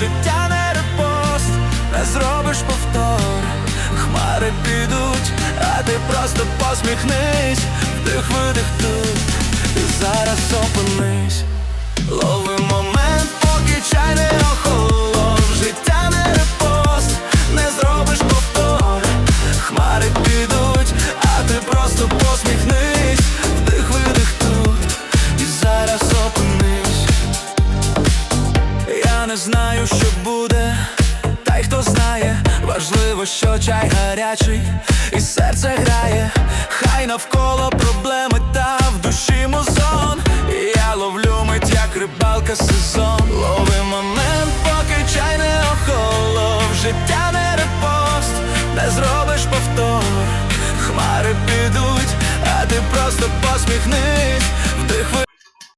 життя не репост, не зробиш повтор, хмари підуть, а ти просто посміхнись, вдих видих тут, і зараз опинись, лови момент, поки чай не охолов, життя не репост, не зробиш повтор, хмари підуть, а ти просто посміхнись, не знаю, що буде, та й хто знає, важливо, що чай гарячий, і серце грає, хай навколо проблеми та в душі музон. І я ловлю мить, як рибалка сезон. Лови момент, поки чай не охолов, життя не репост, не зробиш повтор, хмари підуть, а ти просто посміхнись.